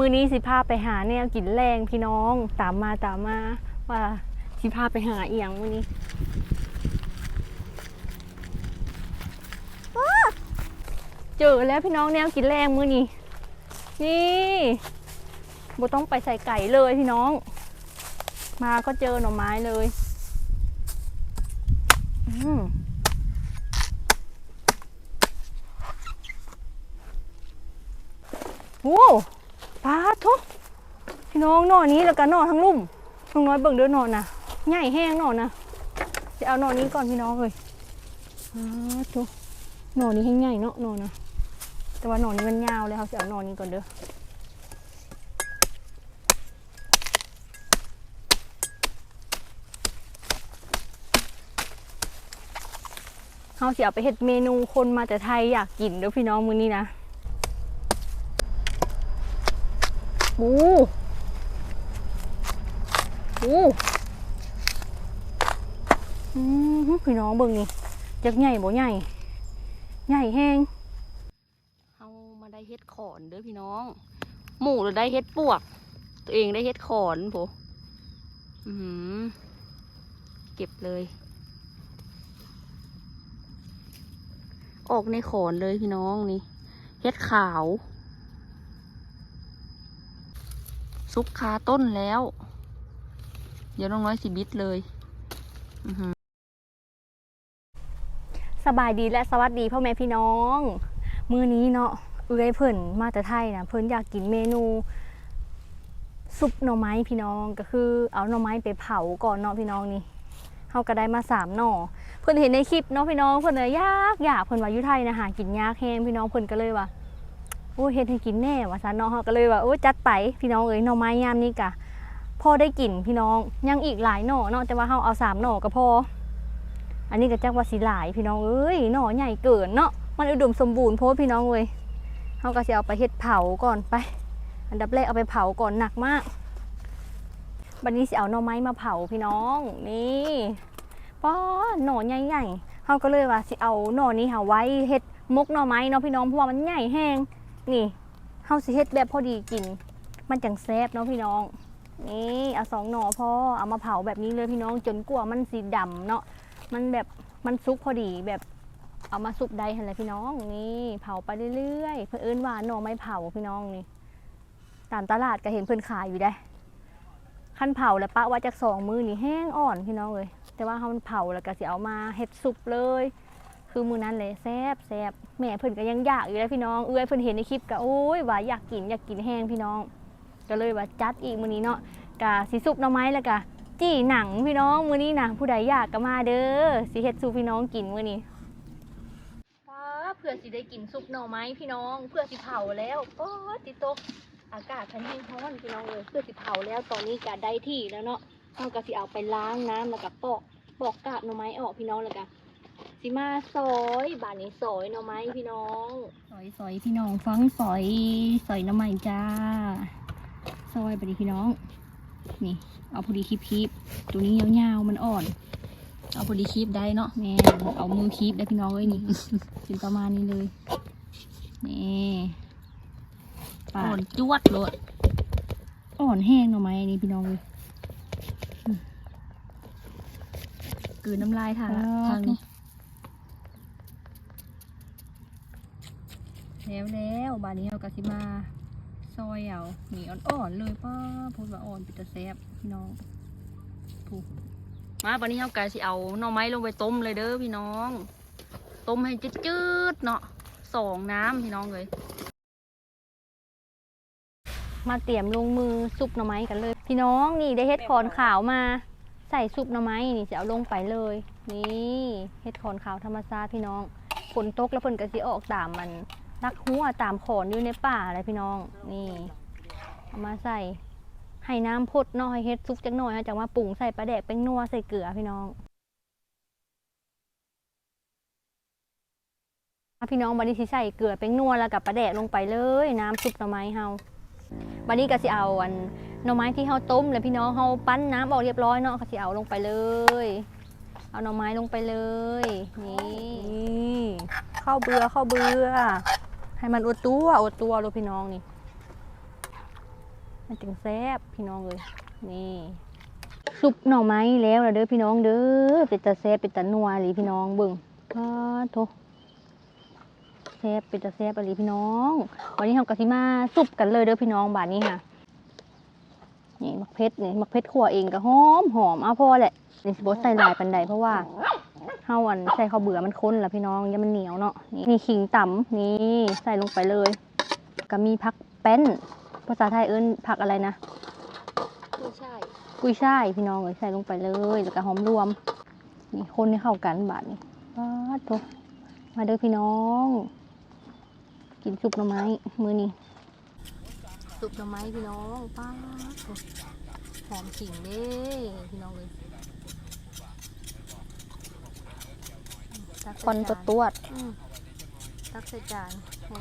มือนี้สิพาไปหาแนวกินแรงพี่น้องตามมาตามมาว่าสิพาไปหาเอียงมือนี้เจอแล้วพี่น้องแนวกินแรงมือนี้นี่บ่ต้องไปใส่ไก่เลยพี่น้อง มาก็เจอหน่อไม้เลยอืมโอ้ ปลาทุกพี่น้องหน่อนี้แล้วก็หน่อทั้งลุ่มน้องน้อยเบิ่งเด้อหน่อนะใหญ่แห้งหน่อนะจะเอาหน่อนี้ก่อนพี่น้องเลยปลาทุกหน่อนี้แห้งใหญ่เนาะหน่อนะแต่ว่าหน่อนี้มันยาวเลยเขาจะเอาหน่อนี้ก่อนเด้อเขาเสิเอาไปเฮ็ดเมนูคนมาแต่ไทยอยากกินเด้อพี่น้องมือนี้นะ โอ้โอ้อืมพี่น้องเบิ่งนี่จักใหญ่บ่ใหญ่ ใหญ่แห้งเอามาได้เฮ็ดขอนเด้อพี่น้อง หมูหรือได้เฮ็ดปวก ตัวเองได้เฮ็ดขอนโผอือหือเก็บเลย ออกในขอนเลยพี่น้องนี่ เฮ็ดขาว ซุปคาต้นแล้ว เดี๋ยวน้องน้อยสิบิดเลยสบายดีและสวัสดีพ่อแม่พี่น้อง มือนี้เนาะเอื้อยเพิ่นมาแต่ไทยนะเพิ่นอยากกินเมนูซุปหน่อไม้พี่น้องก็คือเอาหน่อไม้ไปเผาก่อนเนาะพี่น้องนี่เฮาก็ได้มาสามหน่อเพิ่นเห็นในคลิปเนาะพี่น้องเพิ่นเลยยากอยากเพิ่นว่ายู่ไทยนะหากินยากแฮงพี่น้องเพิ่นก็เลยว่า อ้เฮ็ดให้กินแน่ว่าซั่นเนาะเฮาก็เลยว่าโอ้จัดไปพี่น้องเอ้ยหน่อไม้ยามนี้กะพอได้กินพี่น้องยังอีกหลายหน่อเนาะแต่ว่าเฮาเอาสามหน่อก็พอ อันนี้ก็จักว่าสิหลายพี่น้องเอ้ยหน่อใหญ่เกินเนาะมันอุดมสมบูรณ์โพดพี่น้องเอ้ยเฮาก็สิเอาไปเฮ็ดเผาก่อนไป อันดับแรกเอาไปเผาก่อนหนักมากบัดนี้สิเอาหน่อไม้มาเผาพี่น้องนี่ป้อหน่อใหญ่ๆเฮาก็เลยว่าสิเอาหน่อนี้หาไว้เฮ็ดมกหน่อไม้เนาะพี่น้องเพราะว่ามันใหญ่แห้ง นี่เฮาสิเฮ็ดแบบพอดีกิน มันจังแซ่บเนาะพี่น้อง นี่เอาสองหน่อพอเอามาเผาแบบนี้เลยพี่น้องจนกว่ามันสีดำเนาะมันแบบมันซุกพอดีแบบเอามาซุปได้เห็นไรพี่น้องนี่เผาไปเรื่อยๆเพื่อเอิ้นว่าหน่อไม้เผาพี่น้องนี่ตามตลาดก็เห็นเพื่อนขายอยู่ได้ขั้นเผาแล้วปะว่าจากสองมือนี่แห้งอ่อนพี่น้องเลยแต่ว่าเขาเผาแล้วก็สิเอามาเฮ็ดซุปเลย คือมือนั้นเลยแซ่บแซ่บแม่เพิ่นก็ยังอยากอยู่เลยพี่น้องเอื้อยเพิ่นเห็นในคลิปก็โอ้ยว่าอยากกินอยากกินแห้งพี่น้อง ก็เลยว่าจัดอีกมื้อนี้เนาะกะสิซุปหน่อไม้แล้วกะจี้หนังพี่น้องมื้อนี้นะผู้ใดอยากก็มาเด้อสิเฮ็ดสู่พี่น้องกินมื้อนี้ว้าเพื่อสิได้กินซุปหน่อไม้พี่น้อง เพื่อสิเผาแล้วโอ้ติโตกอากาศพันแห้งร้อนพี่น้องเลยเพื่อสิเผาแล้วตอนนี้ก็ได้ที่แล้วเนาะเราก็สิเอาไปล้างน้ำแล้วก็ปอกปอกกาบหน่อไม้ออกพี่น้องแล้วก็ สิมาซอยบานนี้ซอยหน่อไม้พี่น้องซอยซอยพี่น้องฟังซอยซอยหน่อไม้จ้าซอยไปดิพี่น้อง นี่ เอาพอดีคีบคีบตัวนี้ยาวๆมันอ่อน เอาพอดีคีบได้เนาะแม่เอามือคีบได้พี่น้องเอ้ยนี่ถึงประมาณนี้เลยนี่ปาดจวดเลยอ่อนแห้งหน่อไม้อันนี้พี่น้องเลยอืมกลืนน้ำลายทางละทางนี้ แล้วแล้วบานนี้เราก็สิมาซอยเอาหนีอ่อนๆเลยป้าพูดว่าอ่อนปิดตะแซบพี่น้องพูดมาบานนี้เราก็สิเอาหน่อไม้ลงไปต้มเลยเด้อพี่น้อง ต้มให้จืดๆเนาะสองน้ำพี่น้องเลยมาเตรียมลงมือซุปหน่อไม้กันเลย พี่น้องนี่ได้เฮ็ดขอนขาวมา ใส่ซุปหน่อไม้นี่จะเอาลงไปเลย นี่เฮ็ดขอนขาวธรรมชาติพี่น้องฝนตกแล้วฝนก็สิออกตามมัน รักหัวตามขอนอยู่ในป่าอะไรพี่น้อง นี่เอามาใส่ให้น้ำพดนาะให้เฮ็ดซุปจักหน่อยจากมาปรุงใส่ปลาแดกแป้งนัวใส่เกลือพี่น้องพี่น้องบันนี้สิใส่เกลือแป้งนัวแล้วกับปลาแดกลงไปเลย น้ำซุปหน่อไม้เฮาบันนี้ก็สิเอาอันหน่อไม้ที่เฮาต้มแล้วพี่น้องเฮาปั้นน้ำออกเรียบร้อยเนาะก็สิเอาลงไปเลย เอาหน่อไม้ลงไปเลย นี่ข้าวเบือข้าวเบือ ให้มันอดตัวอดตัวลูกพี่น้องนี่ มันจึงแซ่บพี่น้องเลย นี่ซุปหน่อไม้แล้วเด้อพี่น้องเด้อเป็นตาแซ่บเป็นตานัวหรือพี่น้องเบิ่งก็โถแซ่บเป็นตาแซ่บอะไรพี่น้อง วันนี้ทำกะทิมาซุปกันเลยเด้อพี่น้องบานนี้ค่ะ นี่มักเพชรนี่มักเพชรขั่วเองก็หอมหอมเอาพอแหละนี่สิบใส่หลายปันใดเพราะว่าเฮาอันใส่ข้าวเบื่อมันข้นละพี่น้องอยังมันเหนียวเนาะนี่นี่ขิงต่ำนี่ใส่ลงไปเลย ก็มีผักแป้น ภาษาไทยเอิ้นผักอะไรนะไม่ใช่กุ้ยช่ายพี่น้องเอ้ยใส่ลงไปเลยแล้วก็หอมรวม นี่คนให้เข้ากันบาดนี่ป้าดโถมาเด้อพี่น้อง กินซุปหน่อไม้ มือนี้ ซุปหน่อไม้พี่น้องป้าดโถหอมขิงเด้พี่น้องเลยตักควันใส่ตัวจานตวดอืมตักใส่จานให้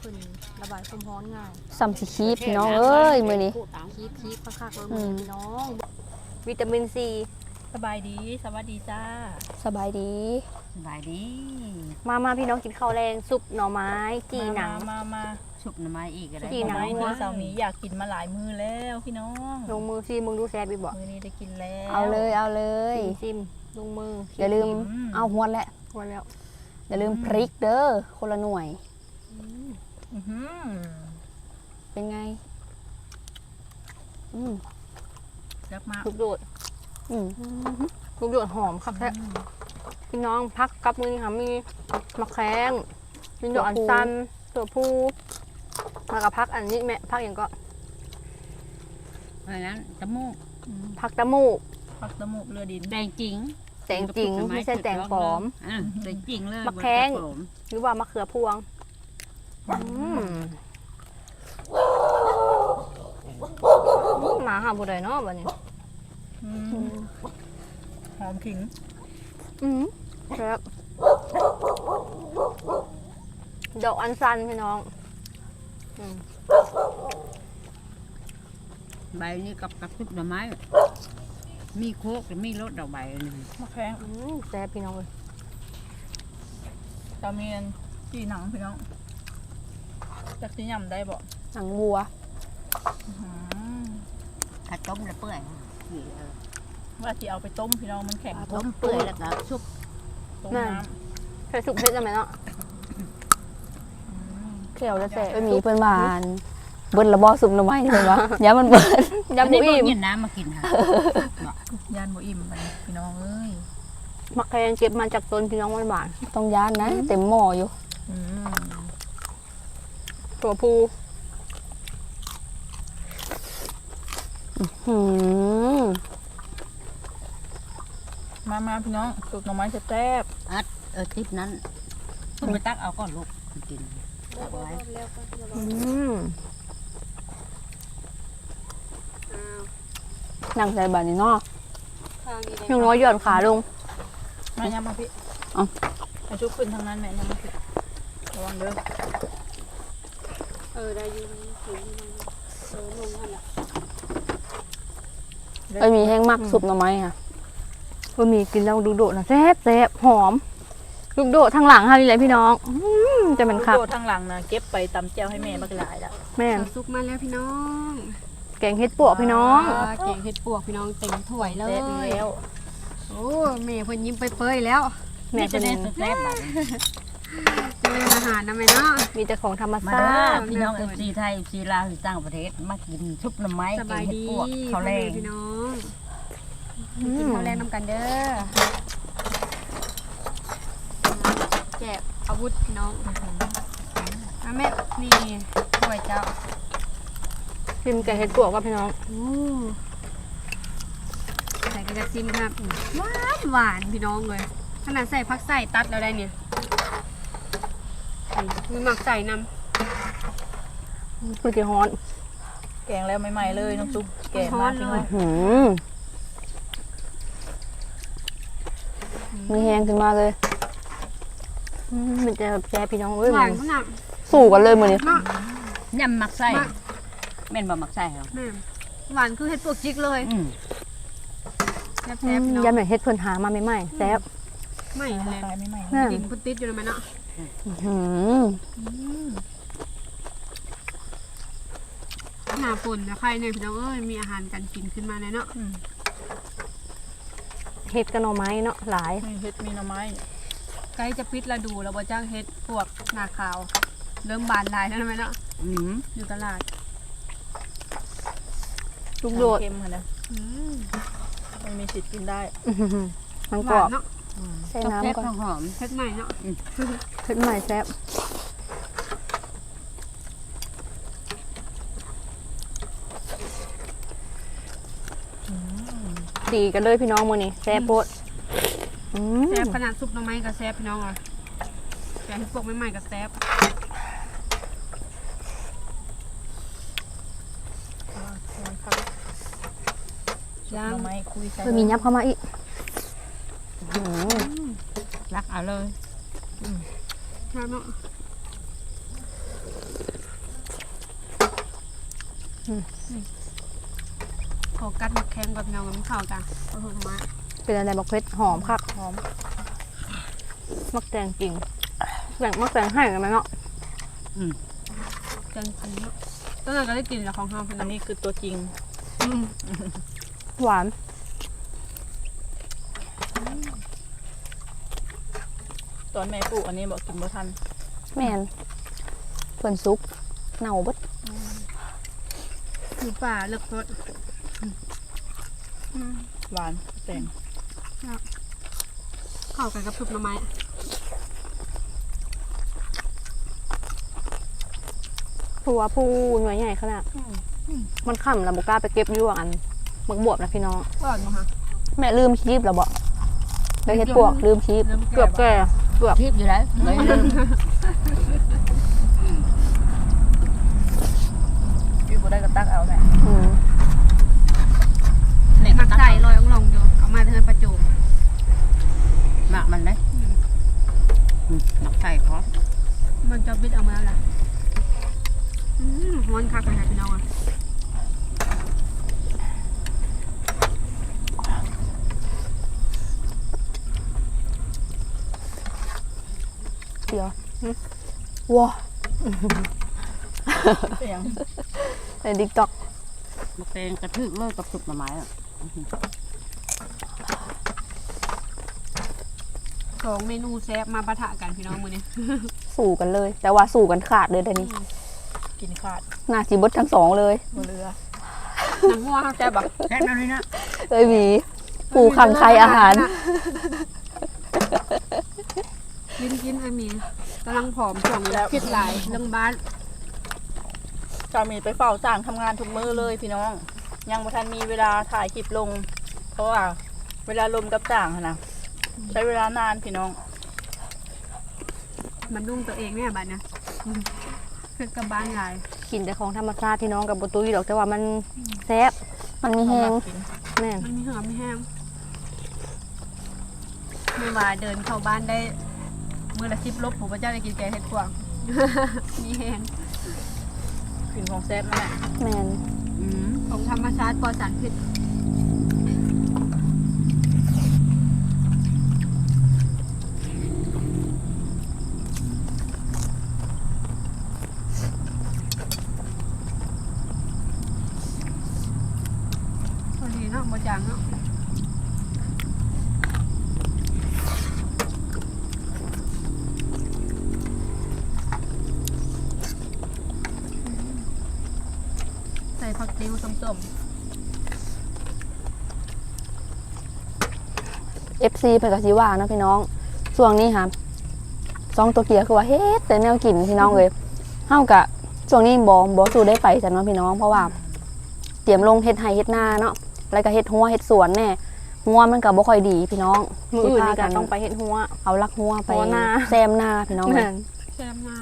ขึ้นระบายความร้อนง่ายสัมสิคีบพี่น้องเอ้ยมือนี้คีบคีบคักๆเลยอืมพี่น้อง วิตามินซีสบายดีสวัสดีจ้า สบายดี สบายดี มามาพี่น้องกินข้าวแรงซุปหน่อไม้จีหนังมามา มาชุบหน่อไม้อีกอะไรจีหนังไม้หัวที่เสาร์นี้อยากกินมาหลายมือแล้วพี่น้องลงมือซิมึงดูแซ่บอีบอกมือนี้ได้กินแล้วเอาเลยเอาเลย ซิมซิมลงมืออย่าลืมเอาหัวแหละหัวแล้วอย่าลืมพริกเด้อคนละหน่วย อื้อหือเป็นไง อืมรักมากลูกโดดอืมลูกโดดหอมครับแท้พี่น้องพักกับมือนี่ค่ะมีมะแขงมีดอกอันซันตัวผู้ มากับพักอันนี้แม่พักอย่างก็เพราะฉะนั้นจมูกพักตะมูกผักตะมุกเรือดินแดงจริงแตงจริงไม่ใช่แตงปลอมอะแดงจริงเลยมะแข้งบนกระโปรหรือว่ามะเขือพวงอืมหมาหาบุได้เนาะบัดนี้อืมหอมขิง อืมครับดอกอันซันพี่น้องอืม ใบนี้กับกับชุบหน่อไม้ มีโคกหรือมีรสดอกใบอันหนึ่งมะแข้งอืมแซ่บพี่น้องเลยตาเมียนจีหนังพี่น้องจากที่ยำได้บ่หนังวัวอื้อหือถ้าต้มแล้วเปื่อยนี่เออว่าที่เอาไปต้มพี่น้องมันแข็งต้มเปื่อยแล้วก็ชุบต้มน้ใส่สุกเพชรได้ไหมเนาะำอืม เขียวจะแซ่บไปมีเพื่อนบ้านเบิ้ลระบอสุมหน่อไม้เห็นปะอย่ามันเบิ้ลยำบุอันนี้อิ่มบ่กินน้ำมากินค่ะย่านบ่อิ่มไปพี่น้องเอ้ยมะแขงเก็บมาจากต้นพี่น้องหวานต้องย่านนะ เต็มหม้ออยู่อืมๆตัวผูหืมมามาพี่น้องสุกหน่อไม้แซ่บอัดเออทิปนั้นคุณไปตักเอาก่อนลูกกิน ตักไว้อืมนั่งใส่บาทนี่เนาะยังน้อยหย่อนขาลงๆมายำมาพี่เอา ไอาชุบขึ้นทางนั้นแม่ยำมาพี่ระวังเด้อเออได้ยินเออลงนั่นแหละไปมีแห้งมากสุปหน่อไม้ค่ะบะหมี่กินแล้วลูกโดดนะแซ่บแซ่บหอม ลูกโดดทางหลังค่ะนี่แหละพี่น้องอืม จะเป็นคักโดดทางหลังนะเก็บไปตำแจ่วให้แม่บักหลายละแม่นซุปมาแล้วพี่น้องแกงเฮ็ดปวกพี่น้องแกงเห็ดปวกพี่น้องเต็มถ้วยเลแซ่บอีกยแล้วโอ้แม่เพิ่นยิ้มไปเปยๆแล้วแม่จะจะได้เน้นแซ่บๆบัดนี้เจออาหารนะแม่เนาะ มีแต่ของธรรมมาชาเด้อติพี่น้องเอฟซีไทยเอฟซีลาวที่ต่างประเทศมากินชุบหน่อไม้สกินบายเห็ดดีปวกข้าวแรงพี่น้องอืกินมข้าวแรงน้ำกันเด้อแจก อาวุธพี่น้องอาแม่นี่ถ้วยเจ้าพิมพ์แกงเฮ็ดปวกว่าพี่น้องโอ้ใส่กระดาษซิมครับหวานหวานพี่น้องเลยขนาดใส่พักใส่ตัดแล้วได้เนี่ยมีหมักใส่นำคือจีฮอนแกงแล้วใหม่ๆเลยน้องซุปแกงมากพี่น้องหืมมีแห้งขึ้นมาเลย อืมมันจะแซ่บพี่น้องเอ้ยหมัวานนขนาดสู่กันเลยมือนี้มากยำหมักไส้มาแม่นบ่หมักไส้เหรอแม่หวานคือเห็ดปวกจิกเลยอืมแซ่บอืแซ่บมพี่น้องยำเหมือนเฮ็ดเพิ่นหามาใหม่ๆแซ่บไม่เลยขายใหม่แม่นดินพุติดอยู่เลยไหมเนาะหืมๆอืมหาฝนแล้วใครเนี่ยพี่น้องเอ้ยมีอาหารการกินขึ้นมาเลยเนาะอืมเฮ็ดกับหน่อไม้เนาะหลายมีเห็ดมีหน่อไม้ ใกล้จะปิดฤดูแล้วบ่จ้างเฮ็ดพวกหน้าขาว เริ่มบานลายแล้วไหมเนาะอืมอยู่ตลาดลูกโดดเค็มค่ะนะอืมมันมีสิทธิ์กินได้อื้อหือมันหกรอวาบนเนาะใส่ต้องแซ่บน้ำก่อนต้องหอมเฮ็ดใหม่เนาะขึ้นใหม่แซ่บดีกันเลยพี่น้องมือนี้แซ่บโพดอืม แซ่บขนาดซุปหน่อไม้ก็แซ่บพี่น้องอะแกงพวกใหม่ๆก็แซ่บหน่อไม้คุยใส่เพิ่มมียับเข้ามาอีกอื้อหือรักเอาเลยใช่เนาะขอกัดหมักแข็งแบบเงามันเข้ากันเอาหัวมาเป็นอะไรบักเพชรหอมคัก หอมมักแตงจริงแบ่งมักแตงให้กันไหมเนาะจังจริงเนาะตอนนั้นก็ได้กินแล้วของเฮาพี่อัน้นองนี้คือตัวจริงอืมหวานตอนแม่ปลูกอันนี้บอกกินบ่ทันแม่นเพิ่นซุปเน่าเบดอยู่ป่าเลือกรสอืมหวานแต่ง เข้ากันกับซุปหน่อไม้ผัวผู้หน่วยใหญ่ขนาด มันค่ำแล้วบกล้าไปเก็บอยู่อันบักบวบนะพี่น้อง ก่อนมั้งคะแม่ลืมคีบแล้วบ่เลยเฮ็ดปวกลืมคีบลืมแกะเกือบแก่เกือบทิพย์อยู่แล้วเลยลืมอยู่บ่ได้ก็ตักเอาแม่อืม เน็ตมักตักใส่ลอยองลงอยู่เอามาเทินประจุ หมักมันเลยอืมหมักใส่พร้อมมันจะบิดออกมาแล้วล่ะอืมร้อนคักเลยค่ะพี่น้องอะเดี๋ยวหึว้าเสียงในดิกต็อกมะแตงกระทึกเลยกับสุกหน่อไม้อะ สองเมนูแซ่บมาปะทะกันพี่น้องมื้อนี้ สู่กันเลย แต่ว่าสู่กันขาดเลยเดี๋ยวนี้กินขาดหน้าจีบดทั้งสองเลยบ่เหลือหนังวัวแซ่บปะแค่นั้นเลยนะเอ้ยหวีผูขังใครอาหาร กินกินไอ้หมีกำลังผอมช่วงนี้คิดหลายเรื่องบ้านสามีไปเฝ้าสร้างทำงานทุกมื้อเลยพี่น้อง ยังบ่ทันมีเวลาถ่ายคลิปลง เพราะว่าเวลาลมกับจ้างหั้นนะ ใช้เวลานานพี่น้อง มันนุ่งตัวเองเนี่ยบัดเนี่ยอืมคือกับบ้านหลายกินแต่ของธรรมชาติพี่น้องกับประตูอยู่ดอกแต่ว่ามันแซ่บมันมีแห้งแม่นมันมีเหือมมีแห้งไม่ว่าเดินเข้าบ้านได้มือละสิบลบผมพระเจ้าได้กินแกงเห็ดกวางมีแห้งกินของแซ่บนั่นแหละแม่นอืมของธรรมชาติปลอดสารพิษพอดีเนาะบจางเนาะใส่ผักติ้วส้ม เอฟซีเพิ่นก็สิว่าเนาะพี่น้องช่วงนี้ค่ะซองตัวเกียร์คือว่าเฮ็ดแต่แนวกินพี่น้องเลยเฮากะช่วงนี้บ่บ่สู้ได้ไปจ้ะเนาะพี่น้องเพราะว่าเตรียมลงเฮ็ดไร่เฮ็ดนาเนาะแล้วก็เฮ็ดหัวเฮ็ดสวนแน่หัวมันก็บ่ค่อยดีพี่น้องมื้ออื่นนี่สิพาก็ต้องไปเฮ็ดหัวเอาลักหัวไปหัวนาแซมนาพี่น้องแม่นๆแซมมา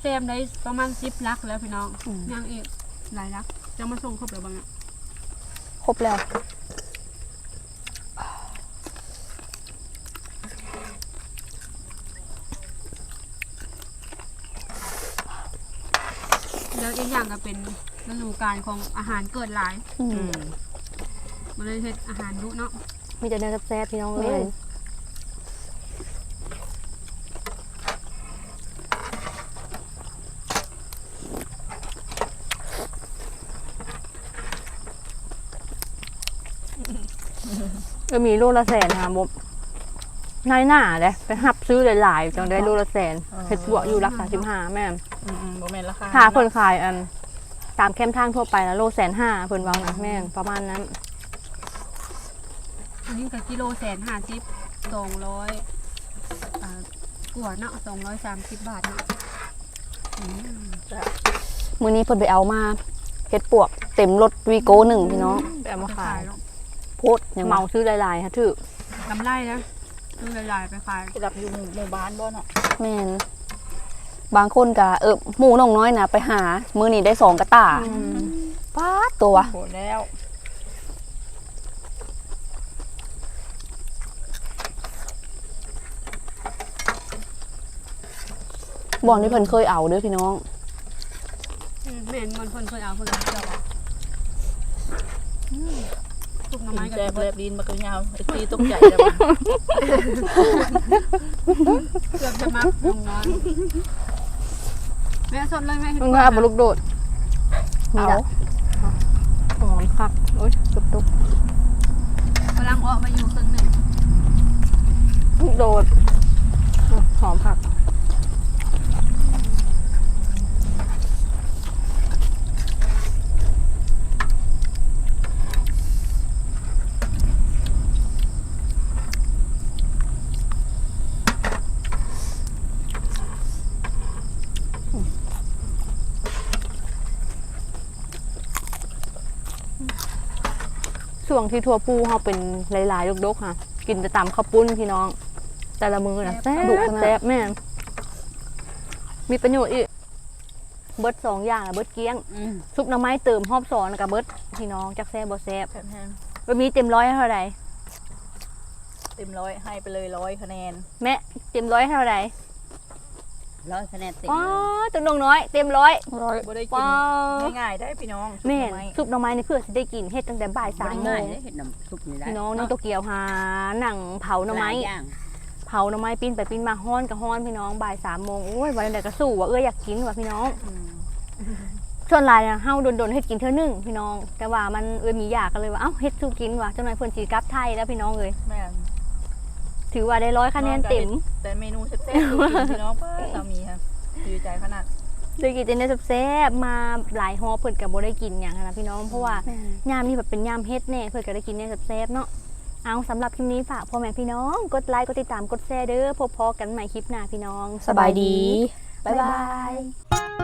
แซมได้ประมาณสิบลักแล้วพี่น้องย่างอีกหลายลักจะมาส่งครบแล้วบ้างอะครบแล้ว แล้วอีกอย่างก็เป็นฤดูกาลของอาหารเกิดหลายมันเลยเฮ็ดอาหารดุเนาะมีแต่เนื้อแซ่บพี่น้องเอ้ยก็มีลูกละแสนหะบมนายหน้าเลยไปหับซื้อหลายๆจังได้ลูกละแสนเพชรบัวอยู่รักษาสิบห้าแม่ อืมๆบ่แม่นราคาหาเพิ่นขายอัน ตามแคมทางทั่วไปนะโลแสนห้าเพิ่นวางนะแม่นประมาณนั้น อันนี้ก็กิโลแสนห้าสิบสองร้อยอ่ากว่าเนาะสองร้อยสามสิบบาทเนาะอืมมื้อนี้เพิ่นไปเอามาเฮ็ดปวก เต็มรถวีโก้หนึ่งพี่น้องไปเอามาขายเนาะโพดเมาซื้อหลายๆฮะถือกำไรนะซื้อหลายๆไปขาย ไปรับอยู่หมู่หมู่บ้านบ่เนาะแม่น บางคนก็เออหมูน้องน้อยนะไปหา มือนี้ได้สองกระตาป้าดตัวโหแล้วบอกนี่เพิ่นเคยเอาเด้อพี่น้องอืมแม่นมันคนเคยเอาคนละเจ้าอะอืมซุปหน่อไม้กินกับแซ่บเบิแลดบดินมากระยาวไอ้ตีตกใจแล้วว่ะเกือบจะมักลงน้อย แม่สดเลยแม่เห็นมันก่ก็อนเอานะบลูกโดดมีเอาละหอมคักโอ้ยตุบตุบกำลังออกมาอยู่ครึ่งหนึ่งลูกโดดอะหอมผัก ช่วงที่ทัวปูเขาเป็นหลายๆลูกดกค่ะ กินแต่ตามข้าวปุ้นพี่น้อง แต่ละมือนะแซ่บแซ่บแม่นมีประโยชน์อีกเบิร์ดสองอย่างอะเบิร์ดเกี้ยงอืมซุปหน้ำไม้เติมหอบสอนกับเบิร์ดพี่น้องจักแซ่บบ่แซ่บแซ่บแห้งบะหมี่เต็มร้อยเท่าไหร่เต็มร้อยให้ไปเลยร้อยคะแนน แม่เต็มร้อยเท่าไหร่ ร้อยคะแนนเต็มอ๋อเลยตัวน้องน้อยเต็มร้อยบ่ได้กิว้านวง่ายๆได้พี่น้องแม่ซุปหน่อไซุปหน้ำไม้นี่เพื่อสิได้กินเฮ็ดตั้งแต่บ่ายสามโมง่ายงเลยเห็ดน้ำซุปนี่ได้พี่น้องน้องโตเกียวหาหนังเผาหน้ำไม้หลายอย่างเผาหน่อไม้ปิ้นไปปิ้นมาฮ้อนกับฮ้อนพี่น้องบ่ายสามโมงโอ้ยวันใดก็สู้ว่าเอ้ยอยากกินว่ะพี่น้องอืมส่วนหลายเนี่ยเฮาโดนๆเฮ็ดกินเท่านึงพี่น้อง แต่ว่ามันเอ้ยมีอยากกันเลยว่าเอ้าเฮ็ดสู้กินว่ะจังหน่อยเพิ่นสิกลับไทยแล้วพี่น้องเอ้ยแม่น ถือว่าได้ร้อยคะแนนเต็มแต่เมนูแซ่บๆอยู่กินพี่น้องป้าสามีค่ะดีใจขนาดได้กินแต่เนื้อแซ่บๆมาหลายฮอบเพิ่นก็บ่ได้กินหยังหั้นนะพี่น้องเพราะว่ายามนี้แบบเป็นยามเฮ็ดแน่เพิ่นก็ได้กินเนื้อแซ่บๆเนาะเอาสำหรับคลิปนี้ฝากพ่อแม่พี่น้อง กดไลค์กดติดตามกดแชร์เด้อพบพอกันใหม่คลิปหน้าพี่น้อง สบายดี บ๊ายบาย